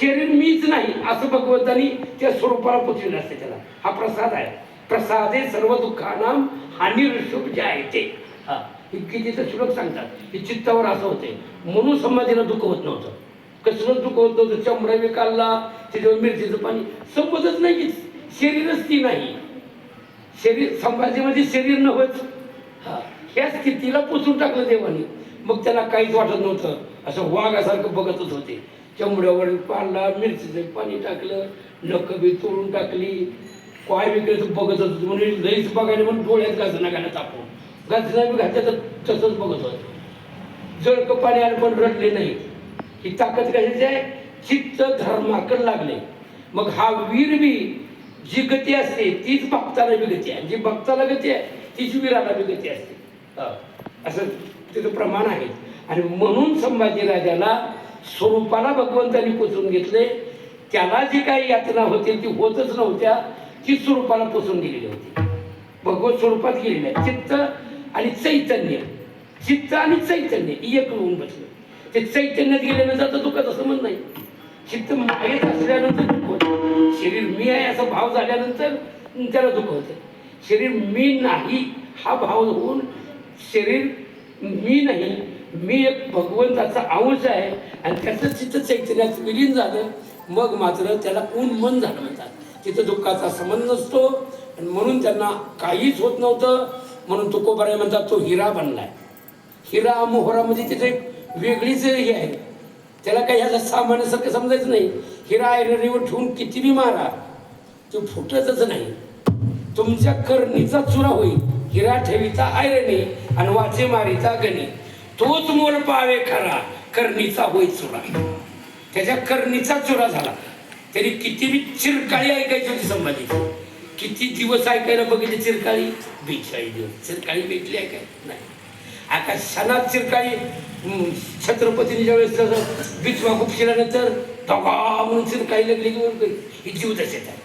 शरीर मीच नाही असं भगवंतानी त्या स्वरूपाला पोचलेलं असते त्याला. हा प्रसाद आहे. प्रसादे सर्व दुःखाना हानी ऋषभ जे आहे ते हा श्लोक सांगतात की चित्तावर असं होते म्हणून समाधीला दुःख होत नव्हतं. कसलंच दुःख होत नव्हतं? चमडा विकालला त्याच्यावर मिरचीचं पाणी. संपतच नाही की शरीरच ती नाही. शरीर संभाजीमध्ये शरीर नव्हत हा ह्या स्थितीला पुसून टाकलं देवानी. मग त्याला काहीच वाटत नव्हतं. असं वाघासारखं बघतच होते. चमड्यावर पाडला मिरचीचं पाणी टाकलं नखं बी तोडून टाकली. काय विकलं बघत होतो म्हणून लईच बघायला म्हणून डोळ्यात गाजना घालत आपण. गाजना बी घातल्या तर तसंच बघत होतो. जळकं पाणी आलं पण रडले नाही. ही ताकद कशाची आहे? चित्त धर्माकडे लागले. मग हा वीर बी जी गती असते तीच भक्ताला बी गती आहे. जी भक्ताला गती आहे तीच वीराला बी गती असते. असं त्याचं प्रमाण आहे. आणि म्हणून संभाजी राजाला स्वरूपाला भगवंतांनी पुसून घेतले. त्याला जी काही यातना होती ती होतच नव्हत्या. ती स्वरूपाला पुसून गेलेली होती. भगवत स्वरूपात गेलेली आहे चित्त आणि चैतन्य. चित्त आणि चैतन्य एक होऊन बसलं. ते चैतन्यात गेल्यानंतर आता दुःखाचं समज नाही. चित्त मायेत असल्यानंतर दुःख होतं. शरीर मी आहे असा भाव झाल्यानंतर त्याला दुःख होतं. शरीर मी नाही हा भाव होऊन शरीर मी नाही मी एक भगवंताचा अंश आहे आणि त्याचं तिथं चैतन्यात विलीन झालं मग मात्र त्याला मन झालं म्हणतात. तिथं दुःखाचा संबंध नसतो आणि म्हणून त्यांना काहीच होत नव्हतं. म्हणून तुकोबाराय म्हणतात तो हिरा बनलाय. हिरा मोहरा म्हणजे तिथे एक वेगळीच हे आहे. त्याला काही ह्याला सामान्यासारखं समजायचं नाही. हिरा आयरणीवर ठेवून किती बी मारा. तो फुटतच नाही. तुमच्या करणीचा चुरा होईल. हिरा ठेवीचा आयरणी आणि वाचे मारीचा गणी. तोच मोल पावे खरा. करणीचा होय चुरा. त्याच्या करणीचा चुरा झाला. त्याने किती बी चिरकाळी ऐकायची होती संभाजी. किती दिवस ऐकायला बघितले चिरकाळी? बेचाळीस दिवस. चिरकाळी भेटली ऐकाय नाही. आता सणात चिरकाळी हम्म, छत्रपतीने ज्यावेळेस तसं बिचवा खुपशिल्यानंतर दगा म्हणून चिरकाळी लागली की म्हणून ही जीवदशेत आहे.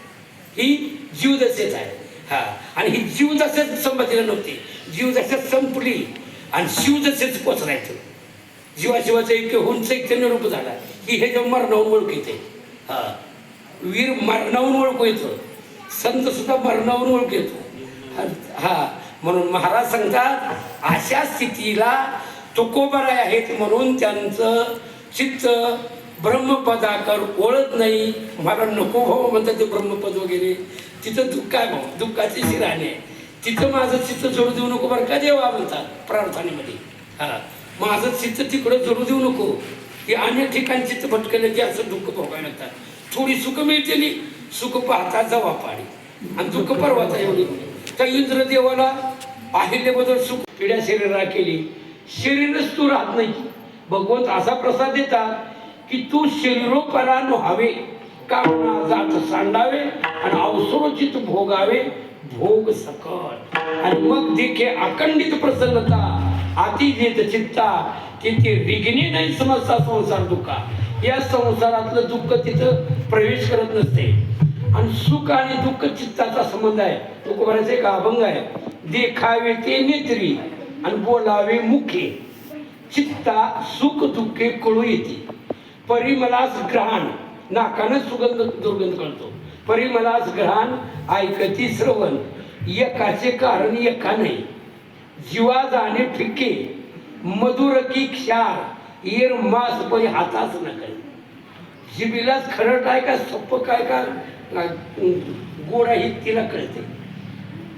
ही जीवदशेत आहे. हा. आणि ही जीवदशेत संभाजीला नव्हती. जीवदशेत संपली. आणि शिवदशेच पोचरायचं जीवाशिवाचं एक होऊन चैतन्य रूप झाला. की हे जेव्हा मरणावून ओळख येते. हा. वीर मरणावून ओळखू येतो. संत सुद्धा मरणावून ओळख येतो. हा म्हणून महाराज सांगतात अशा स्थितीला तुकोबराय आहेत म्हणून त्यांचं चित्त ब्रह्मपदाकर ओळख नाही. मला नको भाऊ म्हणतात ते ब्रह्मपद वगैरे. तिथं दुःख आहे भाऊ. दुःखाची शिराने तिथं माझं चित्त जोडू देऊ नको बरं का देवा म्हणतात प्रार्थनेमध्ये? हा. माझं चित्त तिकडं जोडू देऊ नको. की अनेक ठिकाणी चित्त भटकले की असं दुःख भोगायला लागतात. थोडी सुख मिळते सुख पाहता जवा पाडी आणि दुःख परवाचा एवढी त्या इंद्र देवाला अहिल्याबद्दल सुख पिढ्या शरीरा केली. शरीरच तू राहत नाही. भगवंत असा प्रसाद देतात की तू शरीरोपरान व्हावे. कामना जात सांडावे आणि अवसरोचित भोगावे. भोग सकट. आणि मग देखे अखंडित प्रसन्नता अति जेत चित्ता तिथे विघ्ने नाही समजता संसार दुःखा. या संसारातलं दुःख तिथं प्रवेश करत नसते. आणि सुख आणि दुःख चित्ताचा संबंध आहे. तुकोबराचे एक अभंग आहे. देखावे ते नेत्री आणि बोलावे मुखे. चित्ता सुख दुःखे कळू येते. परिमलास ग्रहण. नाकानं सुगंध दुर्गंध कळतो. परिमलास ग्रहण ऐकती श्रवण. एकाचे कारण एका नाही. जीवा जाणे फिके मधुर की क्षार येर मास परी हाताच नका जिबीलाच खरट आहे का सप्प काय का गोड आहे तिला कळते.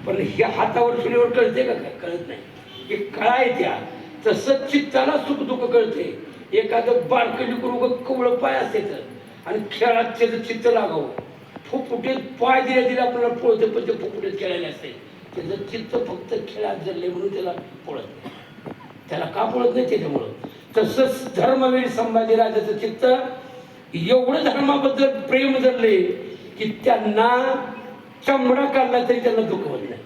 पण हे हातावर चुलीवर कळते का काय? कळत नाही. हे कळा त्या. तसंच चित्ताला सुख दुःख कळते. एखादं बारकली करू कवळं पाय असते तर. आणि खेळात त्याचं चित्त लागावं. फुफुटीत पाय दिल्या दिले आपल्याला पळते पण ते फुफुटीत खेळायला असते. त्याचं चित्त फक्त खेळात जडले म्हणून त्याला पळत नाही. त्याला का पळत नाही त्याच्यामुळं? तसंच धर्मवीर संभाजीराजाचं चित्त एवढं धर्माबद्दल प्रेम धरले की त्यांना चमडा काढला तरी त्यांना दुःख नाही.